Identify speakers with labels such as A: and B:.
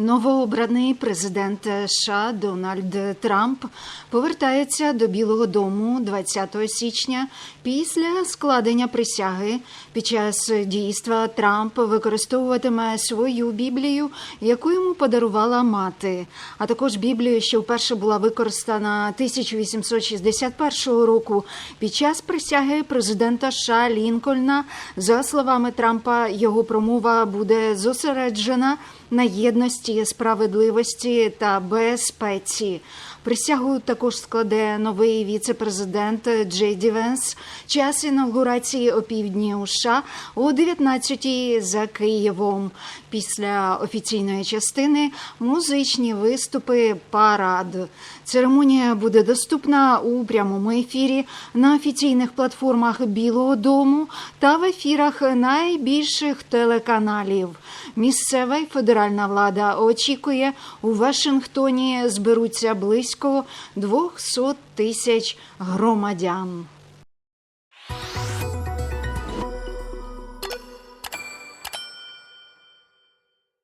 A: Новообраний президент США Дональд Трамп повертається до Білого Дому 20 січня після складення присяги. Під час дійства Трамп використовуватиме свою Біблію, яку йому подарувала мати, а також Біблію, що вперше була використана 1861 року під час присяги президента США Лінкольна. За словами Трампа, його промова буде зосереджена на єдності, справедливості та безпеці. Присягу також складе новий віце-президент Джей Ді Венс. Час інаугурації о півдні у США о 19-й за Києвом. Після офіційної частини музичні виступи парад. Церемонія буде доступна у прямому ефірі на офіційних платформах Білого Дому та в ефірах найбільших телеканалів. Місцева й федеральна влада очікує, у Вашингтоні зберуться близько 200 тисяч громадян.